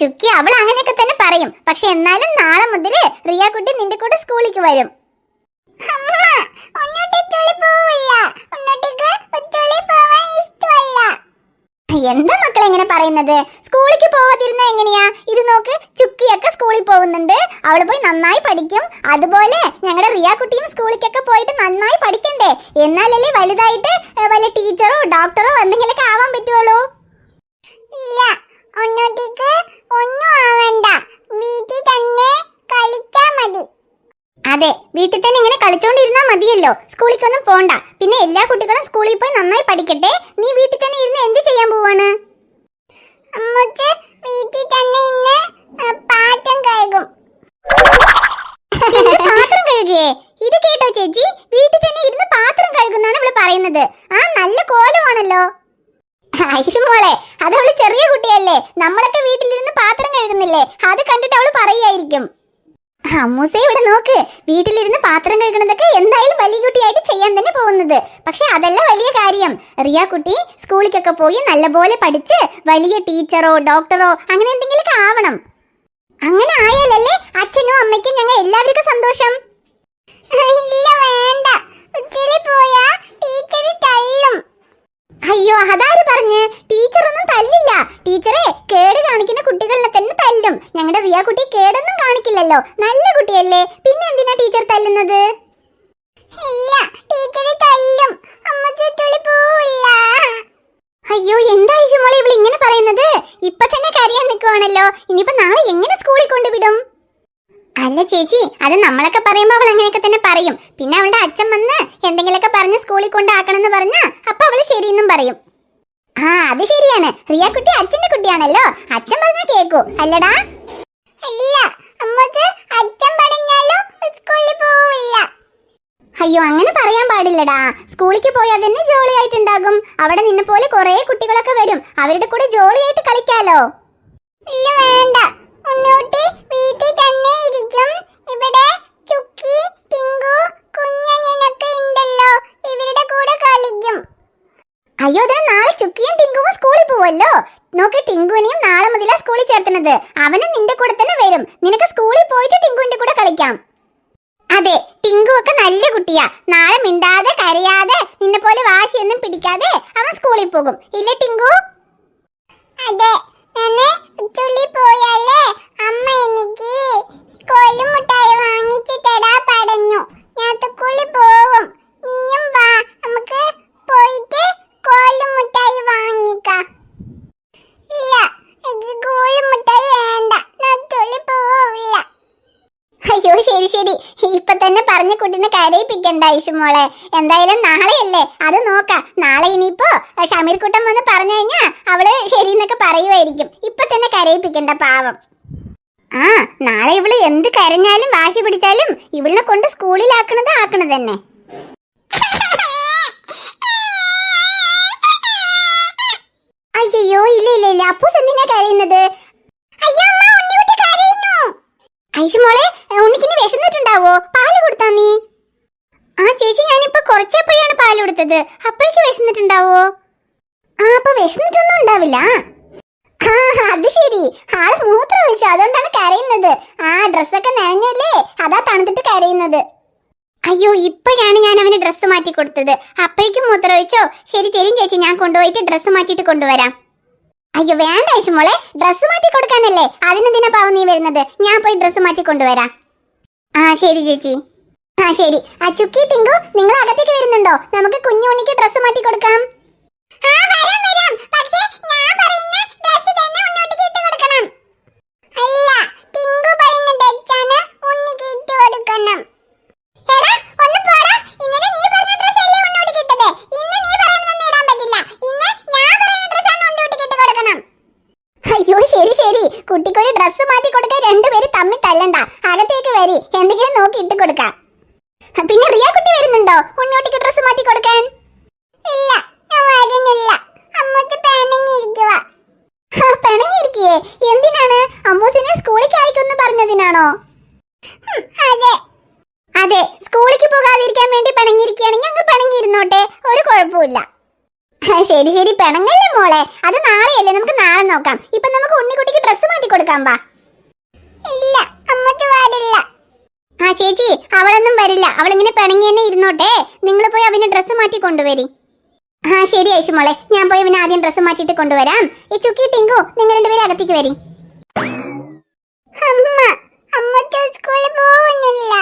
ചുക്കി അവൾ അങ്ങനെയൊക്കെ തന്നെ പറയും. പക്ഷെ എന്നാലും നാളെ മുതൽ റിയ കുട്ടി നിന്റെ കൂടെ സ്കൂളിലേക്ക് വരും. എന്താ മക്കളെ ഇങ്ങനെ പറയുന്നത്? സ്കൂളിലേക്ക് പോവാതിരുന്ന എങ്ങനെയാ? ഇത് നോക്ക് ചുക്കിയൊക്കെ സ്കൂളിൽ പോകുന്നുണ്ട്. അവൾ പോയി നന്നായി പഠിക്കും. അതുപോലെ ഞങ്ങളുടെ റിയ കുട്ടിയും സ്കൂളിലേക്കൊക്കെ പോയിട്ട് നന്നായി പഠിക്കണ്ടേ? എന്നാലല്ലേ വലുതായിട്ട് വലിയ വല്ല ടീച്ചറോ ഡോക്ടറോ എന്തെങ്കിലുമൊക്കെ ആവാൻ പറ്റുള്ളൂ ഇല്ല ഒന്നോട്ടേക്ക് ഒന്നും ആവണ്ട വീട്ടിൽ തന്നെ കളിച്ചാ മതി അതെ വീട്ടിൽ തന്നെ ഇങ്ങനെ കളിച്ചോണ്ടിരുന്നാ മതിയല്ലോ. സ്കൂളിലേക്കൊന്നും പോണ്ട. പിന്നെ എല്ലാ കുട്ടികളും സ്കൂളിൽ പോയി നന്നായി പഠിക്കട്ടെ. നീ വീട്ടിൽ തന്നെ ഇരുന്ന് എന്ത് ചെയ്യാൻ പോവാണ്? വീട്ടിൽ തന്നെ ഇന്ന് പാത്രം കഴുകും. പാത്രം കഴുകുകയെ ഇത് കേട്ടോ ചേച്ചി. വീട്ടിൽ തന്നെ ഇരുന്ന് പാത്രം കഴുകുന്നാണ് അവൾ പറയുന്നത്. ആ നല്ല കോലമാണല്ലോ. മോളെ അത് അവൾ ചെറിയ കുട്ടിയല്ലേ. നമ്മളൊക്കെ വീട്ടിലിരുന്ന് പാത്രം കഴുകുന്നില്ലേ? അത് കണ്ടിട്ട് അവൾ പറയായിരിക്കും അമ്മൂസെ ഇവിടെ നോക്ക്. വീട്ടിലിരുന്ന് പാത്രം കഴുകണതൊക്കെ എന്തായാലും വലിയ കുട്ടിയായിട്ട് ചെയ്യാൻ തന്നെ പോകുന്നത്. പക്ഷെ അതല്ല വലിയ കാര്യം. റിയ കുട്ടി സ്കൂളിലേക്കൊക്കെ പോയി നല്ലപോലെ പഠിച്ച് വലിയ ടീച്ചറോ ഡോക്ടറോ അങ്ങനെ എന്തെങ്കിലുമൊക്കെ ആവണം. അങ്ങനെ ആയാലല്ലേ അച്ഛനും അമ്മയ്ക്കും ഞങ്ങൾ എല്ലാവർക്കും സന്തോഷം. ഇല്ല വേണ്ട. പോയാ? അയ്യോ അതാര് പറഞ്ഞ്? ടീച്ചറൊന്നും തല്ലില്ല. ടീച്ചറെ കേട് കാണിക്കുന്ന കുട്ടികളെ തന്നെ തല്ലും. ഞങ്ങളുടെ റിയ കുട്ടി കേടൊന്നും കാണിക്കില്ലല്ലോ. നല്ല കുട്ടിയല്ലേ. പിന്നെ എന്തിനാ ടീച്ചർ തല്ലുന്നത്? ഇല്ല ടീച്ചർ തല്ലും. അയ്യോ എന്താ മോളെ ഇവൾ ഇങ്ങനെ പറയുന്നത്? ഇപ്പൊ തന്നെ കരയാൻ നിൽക്കുവാണല്ലോ ഇനിയിപ്പോ നാളെ എങ്ങനെ സ്കൂളിൽ കൊണ്ടുവിടും? അല്ല ചേച്ചി അത് നമ്മളൊക്കെ പറയുമ്പോൾ അവൾ അങ്ങനെയൊക്കെ തന്നെ പറയും. പിന്നെ അവളുടെ അച്ഛൻ വന്ന് സ്കൂളിൽ കൊണ്ടാക്കണമെന്ന് പറഞ്ഞ അപ്പൊ അവൾ ശരിയെന്നും പറയും. ആ അത് ശരിയാണ്. റിയ കുട്ടി അച്ഛന്റെ കുട്ടിയാണല്ലോ. അച്ഛൻ പറഞ്ഞ കേക്കൂ. അല്ലടാ. അല്ല അച്ഛൻ പറഞ്ഞാലും സ്കൂളിൽ പോവില്ല. അയ്യോ അങ്ങനെ പറയാൻ പാടില്ലടാ. സ്കൂളിലേക്ക് പോയാൽ തന്നെ ജോളി ആയിട്ടുണ്ടാകും അവിടെ നിന്നെ പോലെ കുറെ കുട്ടികളൊക്കെ വരും. അവരുടെ കൂടെ ജോളിയായിട്ട് കളിക്കാലോ. ഇല്ല വേണ്ട. ഉണ്ണൂട്ടി വീട്ടിൽ തന്നെ ഇരിക്കും. ഇവിടെ ചുക്കി ടിങ്കു കുഞ്ഞനൊക്കെ ഉണ്ടല്ലോ. ഇവരുടെ കൂടെ കളിക്കും. അയ്യോ അതിന് നാളെ ചുക്കിയും ടിങ്കുവും സ്കൂളിൽ പോവല്ലോ. നോക്ക് ടിങ്കുവിനെയും നാളെ മുതലാ സ്കൂളിൽ ചേർത്തുന്നത്. അവനും നിന്റെ കൂടെ തന്നെ വരും. നിനക്ക് സ്കൂളിൽ പോയിട്ട് ടിങ്കുവിന്റെ കൂടെ കളിക്കാം. അതെ ടിങ്കു ഒക്കെ നല്ല കുട്ടിയാ. നാളെ മിണ്ടാതെ കരയാതെ നിന്നെ പോലെ വാശിയൊന്നും പിടിക്കാതെ അവൻ സ്കൂളിൽ പോകും. ഇല്ലേ ടിങ്കു? അതെ അമ്മ ഞാൻ പോവും നീയും വാ നമുക്ക് പോയിട്ട് കോലുമുട്ടായി വാങ്ങിക്കാം ഇല്ല എനിക്ക് കോലുമുട്ടായി വേണ്ട ഞാൻ തുള്ളി പോവില്ല അയ്യോ ശരി. ഇപ്പൊ തന്നെ പറഞ്ഞ കുട്ടിനെ കരയിപ്പിക്കണ്ട മോളെ. എന്തായാലും നാളെയല്ലേ? അത് നോക്കാം. നാളെ ഇനിയിപ്പോ ഷമീർ കുട്ടൻ വന്ന് പറഞ്ഞു കഴിഞ്ഞാ അവൾ ശരി എന്നൊക്കെ പറയുമായിരിക്കും ഇപ്പൊ തന്നെ കരയിപ്പിക്കണ്ട പാവം. ആ നാളെ ഇവൾ എന്ത് കരഞ്ഞാലും വാശി പിടിച്ചാലും ഇവളിനെ കൊണ്ട് സ്കൂളിലാക്കണത് ആക്കണത് തന്നെ. അയ്യോ ഇല്ല ഇല്ല ഇല്ല. അപ്പൂസ് എന്തിനാ കരയുന്നത്? കരയുന്നു. ഐഷുമോളെ ഉണ്ണിക്കിന് വിശന്നിട്ടുണ്ടാവോ? പാൽ കൊടുത്താ നീ? ആ ചേച്ചി ഞാനിപ്പോ കുറച്ചപ്പോഴാണ് പാൽ കൊടുത്തത്. അപ്പോഴേക്ക് വിശന്നിട്ടുണ്ടാവോ? ആ അപ്പൊ വിശന്നിട്ടൊന്നും ഉണ്ടാവില്ല. ആ അത് ശരി. ആൾ മൂത്രം ഒഴിച്ചു. അതുകൊണ്ടാണ് കരയുന്നത്. ആ ഡ്രസ്സൊക്കെ നനഞ്ഞല്ലേ? അതാ തണുത്തിട്ട് കരയുന്നത്. അയ്യോ ഇപ്പോഴാണ് ഞാൻ അവന് ഡ്രസ്സ് മാറ്റി കൊടുത്തത്. അപ്പോഴേക്കും മൂത്രം ഒഴിച്ചോ? ശരി തരും ചേച്ചി. ഞാൻ കൊണ്ടുപോയിട്ട് ഡ്രസ്സ് മാറ്റിയിട്ട് കൊണ്ടുവരാം. അയ്യോ വേണ്ട മോളെ. ഡ്രസ്സ് മാറ്റി കൊടുക്കാനല്ലേ. അതിനെന്തിനാ പാവം നീ വരുന്നത്? ഞാൻ പോയി ഡ്രസ്സ് മാറ്റി കൊണ്ടുവരാം. ആ ശരി ചേച്ചി. ആ ശരി. ആ ചുക്കി ടിങ്കു നിങ്ങൾ അകത്തേക്ക് വരുന്നുണ്ടോ? നമുക്ക് കുഞ്ഞുണ്ണിക്ക് ഡ്രസ്സ് മാറ്റി കൊടുക്കാം. ആ, വരാം, വരാം. പക്ഷേ ഞാൻ പറയുന്ന dress തന്നെ ഉണ്ണിക്കുട്ടിക്ക് ഇട്ട് കൊടുക്കണം. അല്ല, ടിങ്കു പറയുന്ന dress ആണ് ഉണ്ണിക്ക് ഇട്ട് കൊടുക്കണം. എടാ, ഒന്ന് പോടാ. ഇന്നലെ നീ പറഞ്ഞ dress അല്ലേ ഉണ്ണിക്കുട്ടിക്ക് ഇട്ടത്. ഇന്ന് നീ പറയുന്നതൊന്നും ഇടാൻ പറ്റില്ല. ഇന്ന് ഞാൻ പറയുന്ന dress ആണ് ഉണ്ണിക്കുട്ടിക്ക് ഇട്ട് കൊടുക്കണം. അയ്യോ ശരി ശരി കുട്ടിക്കൊരു ഡ്രസ്സ് മാറ്റി കൊടുക്കാൻ രണ്ടുപേര് തമ്മിൽ തല്ലണ്ട അകത്തേക്ക് വരി എന്തെങ്കിലും നോക്കി ഇട്ട് കൊടുക്കാം. പിന്നെ റിയ കുട്ടി വരുന്നുണ്ടോ? ഉണ്ണോട്ടിക്ക് ഡ്രസ്സ് മാറ്റി കൊടുക്കാൻ? ഇല്ല. വരുന്നില്ല. അമ്മൂത്ത് പിണങ്ങിയിരിക്കുക പിണങ്ങിയിരിക്കേ എന്തിനാണ്? അമ്മൂസിനെ സ്കൂളിൽ അയക്കുമെന്ന് പറഞ്ഞതിനാണോ? അതെ. അതെ. സ്കൂളിലേക്ക് പോകാതിരിക്കാൻ വേണ്ടി പിണങ്ങിയിരിക്കുകയാണെങ്കിൽ അങ്ങ് പിണങ്ങിയിരുന്നോട്ടെ ഒരു കുഴപ്പമില്ല ശരി ശരി. പിണങ്ങല്ലേ മോളെ? അത് നാളെയല്ലേ. നമുക്ക് നാളെ നോക്കാം. ഇപ്പൊ നമുക്ക് ഉണ്ണിക്കുട്ടിക്ക് ഡ്രസ്സ് മാറ്റി കൊടുക്കാം വാ. ഇല്ല അമ്മയ്ക്ക് പാടില്ല. ആ ചേച്ചി അവളൊന്നും വരില്ല. അവളിങ്ങനെ പിണങ്ങി തന്നെ ഇരുന്നോട്ടെ. നിങ്ങൾ പോയി അവന് ഡ്രസ്സ് മാറ്റി കൊണ്ടുവരി. ആ ശരി ഐഷു മോളെ ഞാൻ പോയി അവന് ആദ്യം ഡ്രസ്സ് മാറ്റിയിട്ട് കൊണ്ടുവരാം. ഈ ചുക്കി ടിങ്കു നിങ്ങൾ രണ്ടുപേരും അകത്തേക്ക് വരി അമ്മ അമ്മ സ്കൂളിൽ പോകുന്നില്ല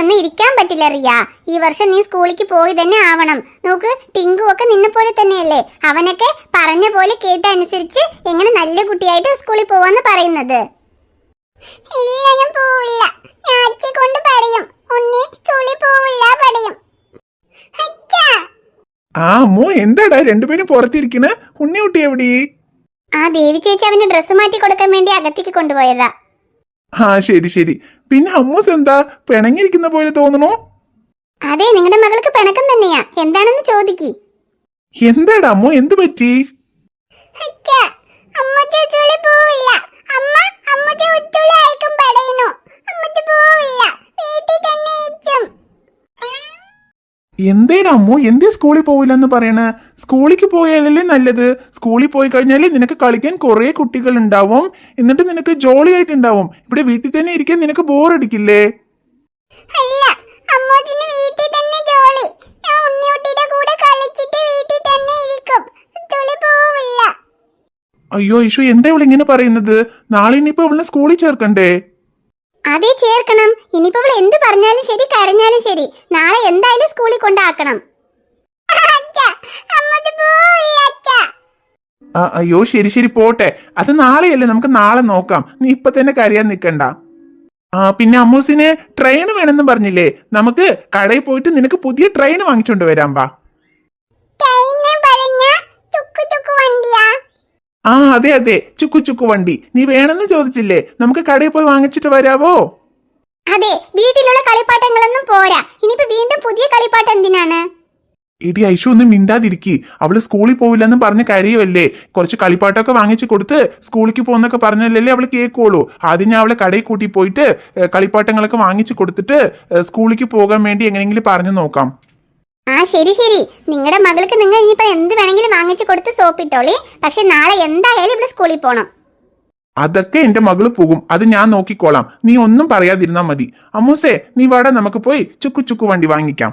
ഒന്നും ഇരിക്കാൻ പറ്റില്ല റിയ. ഈ വർഷം നീ സ്കൂളിലേക്ക് പോയി തന്നെ ആവണം. നോക്ക് ടിങ്കു ഒക്കെ നിന്നെ പോലെ തന്നെയല്ലേ? അവനൊക്കെ പറഞ്ഞ പോലെ കേട്ട അനുസരിച്ച് എങ്ങനെ നല്ല കുട്ടിയായിട്ട് സ്കൂളിൽ പോവാന്ന് പറയുന്നത്. ഇല്ല ഞാൻ പോവില്ല. ഞാൻ കൊണ്ട് പറയും ഉണ്ണി സ്കൂളിൽ പോവില്ല പറയും ആ അമ്മോ എന്താടാ രണ്ടുപേരും പുറത്തിരിക്കണ്? ഉണ്ണിക്കുട്ടി എവിടെ? ആ ദേവി ചേച്ചി അവന് ഡ്രസ്സ് മാറ്റി കൊടുക്കാൻ വേണ്ടി അകത്തേക്ക് കൊണ്ടുപോയതാ. ആ ശരി ശരി. പിന്നെ അമ്മൂസ് എന്താ പിണങ്ങിരിക്കുന്ന പോലെ തോന്നുന്നു? അതെ നിങ്ങളുടെ മകൾക്ക് പിണക്കം തന്നെയാ. എന്താണെന്ന് ചോദിക്കി. എന്താടാ അമ്മു എന്ത് പറ്റി? എന്തേടാ അമ്മു എന്തേ സ്കൂളിൽ പോവില്ലെന്ന് പറയണ? സ്കൂളിക്ക് പോയാലല്ലേ നല്ലത്. സ്കൂളിൽ പോയി കഴിഞ്ഞാൽ നിനക്ക് കളിക്കാൻ കുറേ കുട്ടികൾ ഉണ്ടാവും എന്നിട്ട് നിനക്ക് ജോളി ആയിട്ടുണ്ടാവും ഇവിടെ വീട്ടിൽ തന്നെ ഇരിക്കാൻ നിനക്ക് ബോറടിക്കില്ലേ? അല്ല വീട്ടിൽ തന്നെ ഞാൻ ഉണ്ണിയുട്ടിയുടെ കൂടെ കളിച്ചിട്ട് വീട്ടിൽ തന്നെ ഇരിക്കും. തുളി പോവില്ല. അയ്യോ ഇഷു എന്താ ഇവിടെ ഇങ്ങനെ പറയുന്നത്? നാളെ ഇനിയിപ്പോ ഇവളെ സ്കൂളിൽ ചേർക്കണ്ടേ? അതെ ചേർക്കണം. ഇനിയിപ്പോ അവൾ എന്ത് പറഞ്ഞാലും ശരി കരഞ്ഞാലും ശരി. നാളെ എന്തായാലും സ്കൂളിൽ കൊണ്ടാക്കണം. ആ അയ്യോ ശരി ശരി പോട്ടെ. അത് നാളെയല്ലേ നമുക്ക് നാളെ നോക്കാം. നീ ഇപ്പൊ തന്നെ കരയാൻ നിൽക്കണ്ട ആ പിന്നെ അമ്മൂസിന് ട്രെയിൻ വേണമെന്ന് പറഞ്ഞില്ലേ? നമുക്ക് കടയിൽ പോയിട്ട് നിനക്ക് പുതിയ ട്രെയിൻ വാങ്ങിച്ചോണ്ട് വരാം വാ. ആ അതെ അതെ ചുക്കു ചുക്കു വണ്ടി. നീ വേണമെന്ന് ചോദിച്ചില്ലേ? നമുക്ക് കടയിൽ പോയി വാങ്ങിച്ചിട്ട് വരാവോ? അതെ വീട്ടിലുള്ള കളിപ്പാട്ടങ്ങളൊന്നും പോരാ. ഇനിയിപ്പോ വീണ്ടും പുതിയ കളിപ്പാട്ടം എന്തിനാണ്? ഇടി ഐഷു ഒന്നും മിണ്ടാതിരിക്കി. അവൾ സ്കൂളിൽ പോവില്ലെന്നും പറഞ്ഞ് കരയുമല്ലേ? കുറച്ച് കളിപ്പാട്ടമൊക്കെ വാങ്ങിച്ചു കൊടുത്ത് സ്കൂളിലേക്ക് പോകുന്നൊക്കെ പറഞ്ഞല്ലേ അവൾ കേൾക്കുള്ളൂ. ആദ്യം ഞാൻ അവളെ കടയിൽ കൂട്ടി പോയിട്ട് കളിപ്പാട്ടങ്ങളൊക്കെ വാങ്ങിച്ചു കൊടുത്തിട്ട് സ്കൂളിൽ സ്കൂളിലേക്ക് പോകാൻ വേണ്ടി എങ്ങനെയെങ്കിലും പറഞ്ഞു നോക്കാം. ആ ശരി ശരി. നിങ്ങളുടെ മകൾക്ക് നിങ്ങൾ ഇനിയിപ്പോ എന്ത് വേണമെങ്കിലും വാങ്ങിച്ചു കൊടുത്ത് സോപ്പിട്ടോളി. പക്ഷെ നാളെ എന്തായാലും ഇവിടെ സ്കൂളിൽ പോണം. അതൊക്കെ എന്റെ മകൾ പോകും. അത് ഞാൻ നോക്കിക്കോളാം. നീ ഒന്നും പറയാതിരുന്നാ മതി. അമ്മൂസേ നീ വാടാ നമുക്ക് പോയി ചുക്കു ചുക്കു വണ്ടി വാങ്ങിക്കാം.